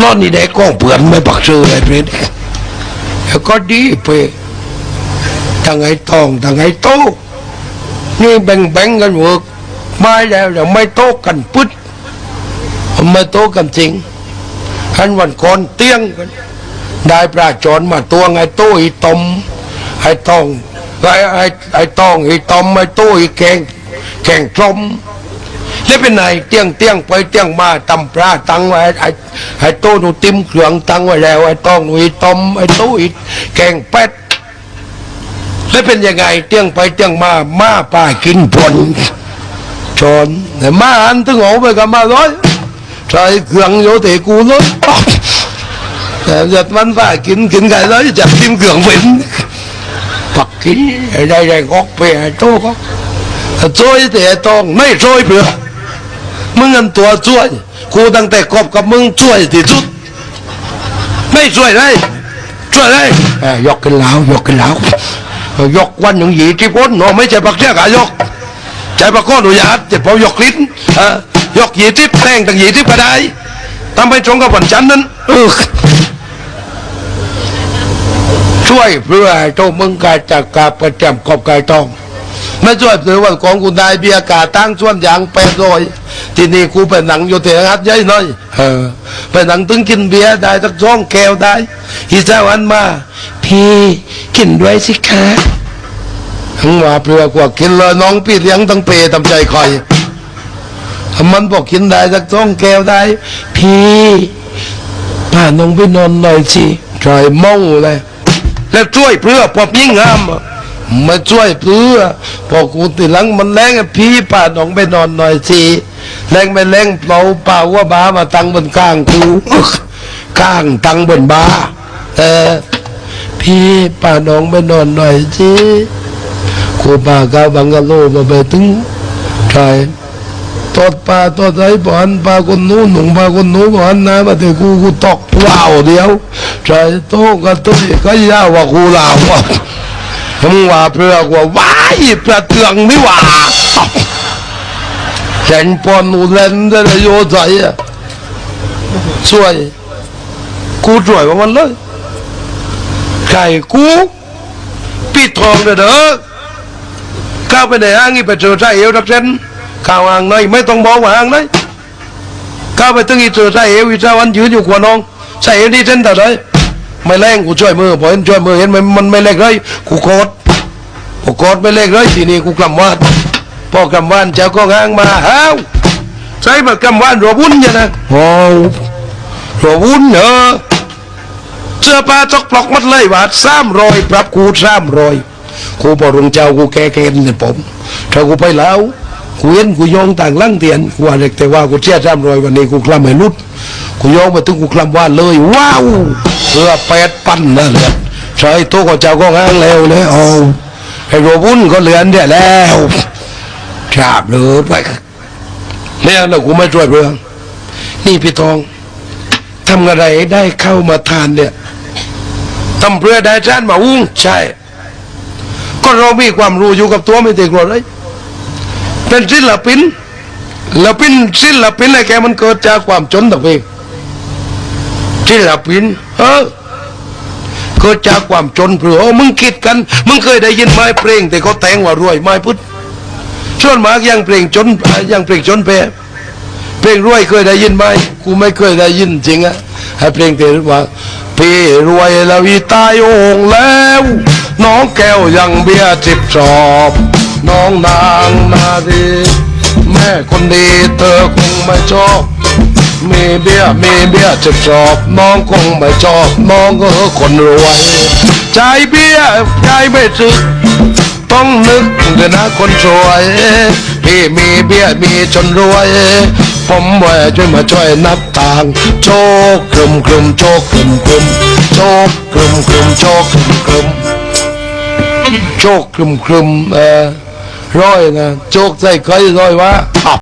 รอดนี่ได้ก้องเปื่อนไม่ปักเชื่ออะไรเพื่อนแล้วก็ดีไปทางไอ้ทองทางไอ้โตนี่แบ่งแบ่งๆกันเวิร์กมาแล้วเดี๋ยวไม่โตกันปึ๊ดไม่โตกันจริงอันวันก่อนเตี้ยงกันได้ปลาจอนมาตัวไงโตอีตอมไอ้ตองไอ้ไอ้ไอ้ตองไอีตอมไอ้โตอีแกงแกงกลม แล้เป็นไงเตี้ยงเตี้ยงไปเตี้ยงมาตำปลาตังไว้ไอ้ไอ้โตหนูติ้มเครื่องตังไว้แล้วไอ้ตองหนูอีตอมไอ้โตอีแกงเป็ดแล้วเป็นยังไงเตี้ยงไปเตี้ยงมามาป้ากินผลจอนแต่มาอันตึงโอไปกับมาร้อยใส่เครื่องโยเตกูเลยแต่ giật văn phải kín kín cái đó chặt tim cường vĩnh Phật kín ở đây này góc về tô có trôi thì to mấy trôi bữa มึงเงินตัวช่วยกูตั้งแต่กบกับมึงช่วยที่สุด ไม่ช่วยเลยช่วยเลยเอ้ยยกขึ้นแล้วยกขึ้นแล้วเออยกวันอย่างหยีที่พ้นเนาะไม่ใช่ปักเสียกายกใจปักก้อนหนูยาดเจ็บพอยกลิ้นเออยกหยีทิพย์แต่งตั้งหยีทิพย์ก็ได้ทำไปตรงกับวันจันทร์นั้นเออช่วยเพื่อให้โตมึงกายจากกาประจำกอบกายทองไม่ช่วยเพื่อว่าของกูได้เบียร์กาตั้งส่วนอย่างแปดร้อย ที่นี่กูไปหนังอยู่เตียงฮัดใหญ่หน่อยเออไปหนังตึงกินเบียร์ได้สักสองแก้วได้อีเจ้าอันมา พี่กินด้วยสิคะทั้งว่าเพื่อกว่ากินเลยน้องพี่เลี้ยงตั้งเปย์ทำใจคอยมันบอกกินได้สักสองแก้วได้ พี่พาน้องไปนอนหน่อยสิใจเมาเลยแล้วช่วยเพื่อพอยิ่งงาม มาช่วยเพื่อพอกูติหลังมันแรงพี่ป่าน้องไปนอนหน่อยสิแรงไม่แรงเปล่าเปล่าว่าบ้ามาตั้งบนข้างกูข้างตั้งบนบ้าเออพี่ป่าน้องไปนอนหน่อยสิกูป่ากาบังกะโลมาไปถึงใช่ตอดปลาตอดไรบอนปลาคนนู้นหนุ่มปลาคนนู้นบอนนะมาถึงกูกูตอกว้าเดียวใช่โตก็ตุ้ยก็ยาว่ากูลาว อะมึงว่าเพื่อกว่าว้ายเพื่อเตืองนี่ว่าเห็นปอนนูเล่นได้เลยโยใจอะช่วย กูช่วยว่ามันเลยไก่กูปิดทองเด้อเข้าไปในห้างนี่ไปเจอใจเอวทักเส้นข้าวห้างไหนไม่ต้องบอกว่าห้างไหนเข้าไปตึงอีเจอใจเอวอีเจ้าวันยืนอยู่ขวาน้องใจเอวนี่เส้นแต่ไหน ไม่แรงกูช่วยมือพอเห็นช่วยมือเห็นมันมันไม่เล็กเลยกูโคตรกูโคตรไม่เล็กเลยทีนี้กูกำวานพอกำวานเจ้าก็ห้างมาฮ้าวใช่มากำวานรัวบุญเนี่ยนะโอ้รัวบุญเหรอเสื้อผ้าตกปลอกหมัดเลยว่าสามรอยปรับกูสามรอยกูบอกหลวงเจ้ากูแก่เกณฑ์เนี่ยผมถ้ากูไปแล้ว กูเห็นกูโยงต่างลังเตียนกูว่าเด็กแต่ว่ากูเชี่ยจำรอยวันนี้กูคลำให้รุดกูโยงมาถึงกูคลำว่าเลยว้าวเพื่อแปดปันนั่นแหละใช่ตัวก็เจ้าก็ง้างแล้วเลยเอาไอ้โรบุญก็เลือนเนี่ยแล้วชาบเลยไปเนี่ยแล้วกูไม่ช่วยเพื่อนนี่พี่ทองทำอะไรได้เข้ามาทานเนี่ยทำเพื่อได้ชานมาอุ้งใช่ ก็เรามีความรู้อยู่กับตัวไม่ติดกลัวเลย เป็นศิลปินแล้วเป็นศิลปินอะไรแกมันเกิดจากความจนต่างเองศิลปินเออเกิดจากความจนเผื่อมึงคิดกัน มึงเคยได้ยินไหมเพลง แต่เขาแต่งว่ารวยไม่พุทธส่วนมากยังเพลงจนยังเพลงจนเพเพลงรวยเคยได้ยินไหมกูไม่เคยได้ยินจริงอะให้เพลงเตว่าพี่รวยแล้วอีตายโองแล้ว น้องแก้วยังเบียร์จิบชอบ น้องนางนาดีแม่คนดีเธอคงไม่ชอบ มีเบี้ยมีเบี้ยจิบชอบน้องคงไม่ชอบน้องก็คนรวยใจเบี้ยใจไม่สึก ต้องนึกเดี๋ยนะคนสวย พี่มีเบี้ยมีจนรวย ผมแหวช่วยมาช่วยนับทางโชคกลุ่มกลุ่มโชคกลุ่มกลุ่มโชคกลุ่มกลุ่มโชคกลุ่มกลุ่มโชคกลุ่มกลุ่มเออ ร้อยนะโชค